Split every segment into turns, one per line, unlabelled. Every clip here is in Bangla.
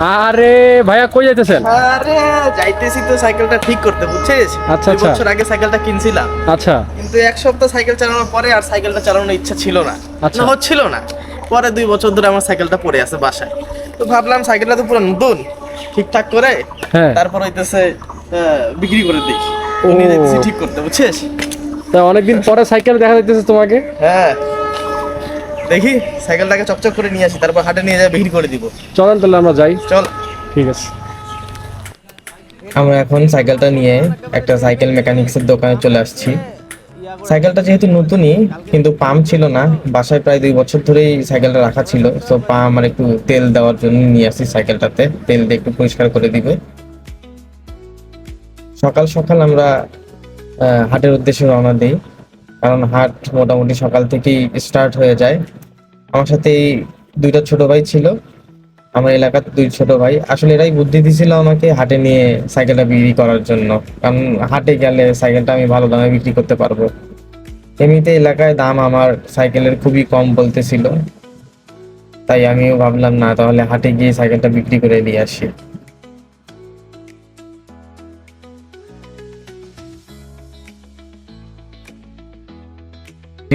আরে ভাইয়া কই যাইতেছেন?
আরে যাইতেছি তো সাইকেলটা ঠিক করতে বুঝছিস?
আচ্ছা, আচ্ছা।
বছর আগে সাইকেলটা কিনছিলাম।
আচ্ছা।
কিন্তু এক সপ্তাহ সাইকেল চালানোর পরে আর সাইকেলটা চালানোর ইচ্ছা ছিল না।
আচ্ছা।
হচ্ছিল না। পরে দুই বছর ধরে আমার সাইকেলটা পড়ে আছে বাসায়। তো ভাবলাম সাইকেলটা তো পুরো নতুন ঠিকঠাক করে
হ্যাঁ।
তারপর হইতেছে বিক্রি করে দিই। ঠিক করতে বুঝছিস?
তা অনেকদিন পরে সাইকেল দেখা যাইতেছে তোমাকে?
হ্যাঁ। দেখি সাইকেলটাকে চকচক করে নিয়ে আসি তারপর হাটে নিয়ে যাই বিক্রি করে দিব।
চলেন তাহলে আমরা যাই।
চল।
ঠিক আছে।
আমরা এখন সাইকেলটা নিয়ে একটা সাইকেল মেকানিক্সের দোকানে চলে আসছি। সাইকেলটা যেহেতু নতুনই কিন্তু পাম্প ছিল না বাসায় প্রায় দুই বছর ধরেই সাইকেলটা রাখা ছিল। তো পা আমার একটু তেল দেওয়ার জন্য নিয়ে আসি সাইকেলটাতে। তেল দিয়ে একটু পরিষ্কার করে দিবে। সকাল সকাল আমরা আহ, হাটের উদ্দেশ্যে রওনা দিই। কারণ হাট মোটামুটি সকাল থেকেই স্টার্ট হয়ে যায়। আমার সাথে এই দুইটা ছোট ভাই ছিল। আমার এলাকার দুই ছোট ভাই। আসলে এরাই বুদ্ধি দিছিল আমাকে হাটে নিয়ে সাইকেলটা বিক্রি করার জন্য। কারণ হাটে গেলে সাইকেলটা আমি ভালো দামে বিক্রি করতে পারব। এমনিতে এলাকায় দাম আমার সাইকেলের খুবই কম বলতেছিল। তাই আমিও ভাবলাম, না, তাহলে হাটে গিয়ে সাইকেলটা বিক্রি করে নিয়ে আসি।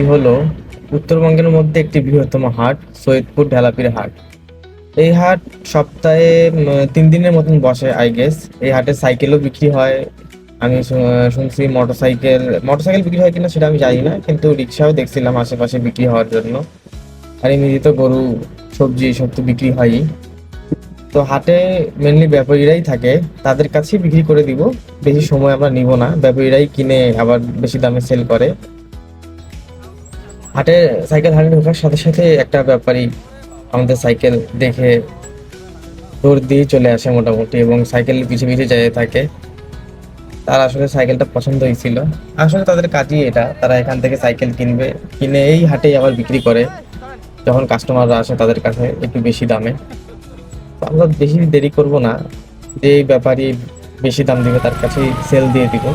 হলো উত্তরবঙ্গের মধ্যে একটি বৃহত্তম হাট, সৈয়দপুর ঢেলাপির হাট। এই হাট সপ্তাহে তিন দিনের মতন বসে আই গেস এই হাটে সাইকেলও বিক্রি হয়। আমি শুনছি মোটরসাইকেল মোটরসাইকেল বিক্রি হয় কিনা সেটা আমি জানি না, কিন্তু রিক্সাও দেখছিলাম আশেপাশে বিক্রি হওয়ার জন্য। আর এমনি তো গরু, সবজি এসব তো বিক্রি হয়ই। তো হাটে মেনলি ব্যাপারীরাই থাকে। তাদের কাছেই বিক্রি করে দিব। বেশি সময় আমরা নিব না। ব্যাপারীরাই কিনে আবার বেশি দামে সেল করে। হাটে সাইকেল হাটে ঢোকার সাথে সাথে একটা ব্যাপারী আমাদের সাইকেল দেখে দৌড় দিয়ে চলে আসে মোটামুটি এবং সাইকেল পিছিয়ে পিছিয়ে যেতে থাকে। তার আসলে সাইকেলটা পছন্দ হয়েছিল আসলে তাদের কাজই এটা। তারা এখান থেকে সাইকেল কিনবে কিনে এই হাটেই আবার বিক্রি করে। যখন কাস্টমাররা আসে তাদের কাছে একটু বেশি দামে। আমরা বেশি দেরি করব না। যে ব্যাপারী বেশি দাম দিবে তার কাছেই সেল দিয়ে দিব।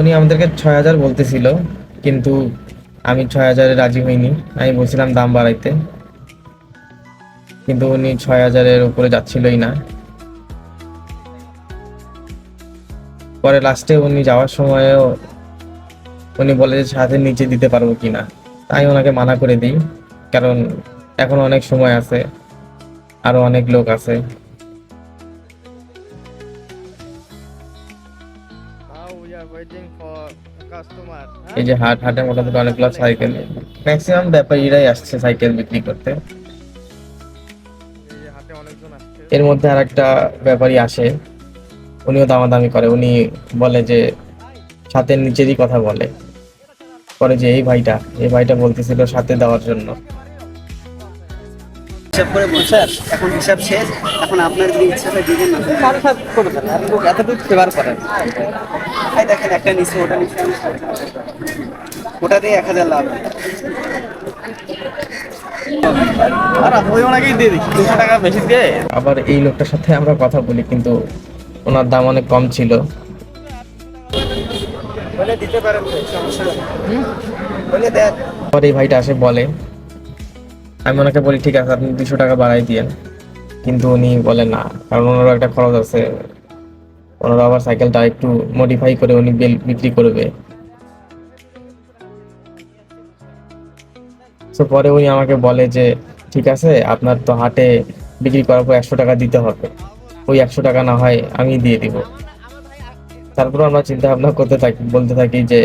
উনি আমাদেরকে ছয় হাজার বলতেছিল, কিন্তু আমি ছয় হাজারে রাজি হইনি। আমি বলছিলাম দাম বাড়াইতে। কিন্তু উনি ছয় হাজারের উপরে যাচ্ছিলই না। পরে লাস্টে উনি যাওয়ার সময়ও উনি বলে যে সাথে নিচে দিতে পারব কিনা। তাই ওনাকে মানা করে দিই কারণ এখন অনেক সময় আছে আরও অনেক লোক আছে। এই যে হাট হাটে মোটামুটি অনেকগুলো সাইকেল ম্যাক্সিমাম ব্যাপারীরাই আসছে সাইকেল বিক্রি করতে। এর মধ্যে আর একটা ব্যাপারী আসে। উনিও দামাদামি করে। উনি বলে যে সাথে নিচেরই কথা বলে। পরে যে এই ভাইটা এই ভাইটা বলতেছিল সাথে দেওয়ার জন্য।
হিসাব করে বলছেন এখন হিসাব শেষ। এখন আপনার যদি ইচ্ছাটা দিবেন না। তাহলে সাথে সাথে করে আপনি এতটুকু ফেভার করেন। এই দেখেন একটা নিচে ওটা নিচে। ওটা দিয়ে এক হাজার লাভ।
আর ওই ওনাকেই দিয়ে দিই দুশো টাকা বেশি দিয়ে।
আবার এই লোকটার সাথে আমরা কথা বলি কিন্তু ওনার দাম অনেক কম ছিল। আবার এই ভাইটা আসে বলে আমি ওনাকে বলি ঠিক আছে আপনি দুশো টাকা বাড়াই দিয়েন। কিন্তু উনি বলে না কারণ ওনারও একটা খরচ আছে। ওনারা আবার সাইকেলটা একটু মডিফাই করে উনি বিক্রি করবে। তো পরে উনি আমাকে বলে যে ঠিক আছে আপনার তো হাটে বিক্রি করার পর একশো টাকা দিতে হবে। ওই একশো টাকা না হয় আমি দিয়ে দিব। তারপর আমরা চিন্তা ভাবনা করতে থাকি, বলতে থাকি যে,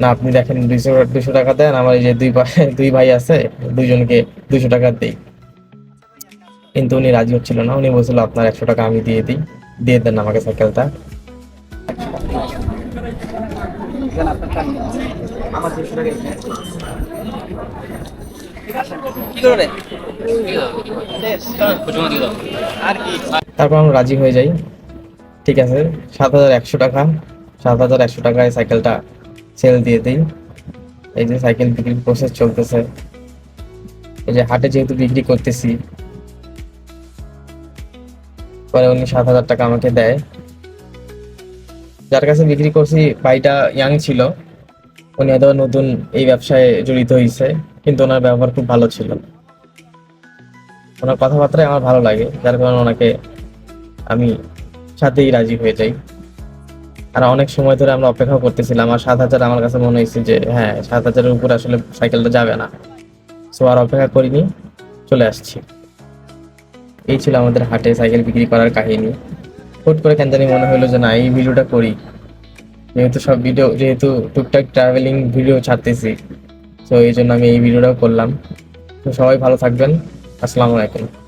না, আপনি দেখেন দুইশো দুশো টাকা দেন, আমার এই যে দুই দুই ভাই আছে, দুইজনকে দুশো টাকা দেই। কিন্তু উনি রাজি হচ্ছিল না, উনি বলছিল, আপনার একশো টাকা আমি দিয়ে দিই, দিয়ে দেন আমাকে সাইকেলটা।
কি
তারপর আমরা রাজি হয়ে যাই। ঠিক আছে, সাত হাজার একশো টাকা। সাত হাজার একশো টাকায় সাইকেলটা সেল দিয়ে দিই। এই যে সাইকেল বিক্রির প্রসেস চলতেছে। এই যে হাটে যেহেতু বিক্রি করতেছি, পরে উনি সাত হাজার টাকা আমাকে দেয়। যার কাছে বিক্রি করছি, ভাইটা ইয়াং ছিল। উনি হয়তো নতুন এই ব্যবসায় জড়িত হয়েছে কিন্তু ওনার ব্যবহার খুব ভালো ছিল। ওনার কথাবার্তায় আমার ভালো লাগে, যার কারণে ওনাকে আমি সাথেই রাজি হয়ে যাই। আর অনেক সময় ধরে আমরা অপেক্ষা করতেছিলাম, আর সাত হাজার আমার কাছে মনে হয়েছে যে হ্যাঁ সাত হাজারের উপরে আসলে সাইকেলটা যাবে না। সো আর অপেক্ষা করিনি, চলে আসছি। এই ছিল আমাদের হাটে সাইকেল বিক্রি করার কাহিনী। হুট করে কেন জানি মনে হলো যে, না, এই ভিডিওটা করি। যেহেতু সব ভিডিও যেহেতু টুকটাক ট্রাভেলিং ভিডিও ছাড়তেছি তো এই জন্য আমি এই ভিডিওটাও করলাম। তো সবাই ভালো থাকবেন। আসসালামু আলাইকুম।